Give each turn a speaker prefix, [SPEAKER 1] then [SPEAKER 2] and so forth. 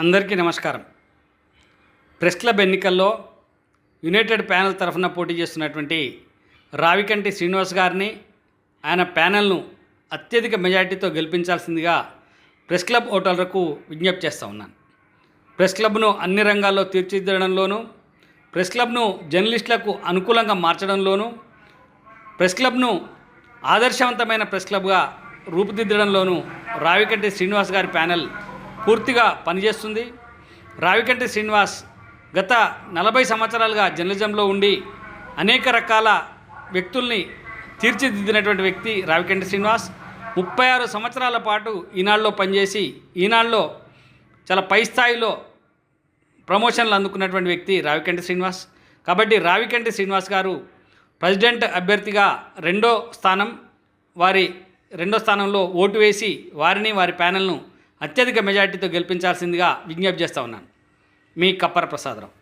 [SPEAKER 1] అందరికీ నమస్కారం. Press club ఎన్నికల్లో యునైటెడ్ ప్యానెల్ తరఫున పోటీ చేస్తున్నటువంటి రావికంటి శ్రీనివాస్ గారిని ఆయన ప్యానెల్ను అత్యధిక మెజార్టీతో గెలిపించాల్సిందిగా ప్రెస్ క్లబ్ ఓటర్లకు విజ్ఞప్తి చేస్తూ ఉన్నాను. ప్రెస్ క్లబ్ను అన్ని రంగాల్లో తీర్చిదిద్దడంలోనూ ప్రెస్ క్లబ్ను జర్నలిస్టులకు అనుకూలంగా మార్చడంలోనూ ప్రెస్ క్లబ్ను ఆదర్శవంతమైన ప్రెస్ క్లబ్గా రూపుదిద్దడంలోనూ రావికంటి శ్రీనివాస్ గారి ప్యానెల్ పూర్తిగా పనిచేస్తుంది. రావికంటి శ్రీనివాస్ గత నలభై సంవత్సరాలుగా జర్నలిజంలో ఉండి అనేక రకాల వ్యక్తుల్ని తీర్చిదిద్దినటువంటి వ్యక్తి రావికంటి శ్రీనివాస్. ముప్పై ఆరు సంవత్సరాల పాటు ఈనాడులో పనిచేసి ఈనాడులో చాలా పై స్థాయిలో ప్రమోషన్లు అందుకున్నటువంటి వ్యక్తి రావికంటి శ్రీనివాస్. కాబట్టి రావికంటి శ్రీనివాస్ గారు ప్రెసిడెంట్ అభ్యర్థిగా రెండో స్థానం వారి రెండో స్థానంలో ఓటు వేసి వారిని వారి ప్యానెల్ను అత్యధిక మెజార్టీతో గెలిపించాల్సిందిగా విజ్ఞప్తి చేస్తూ ఉన్నాను. మీ కప్పర ప్రసాదరావు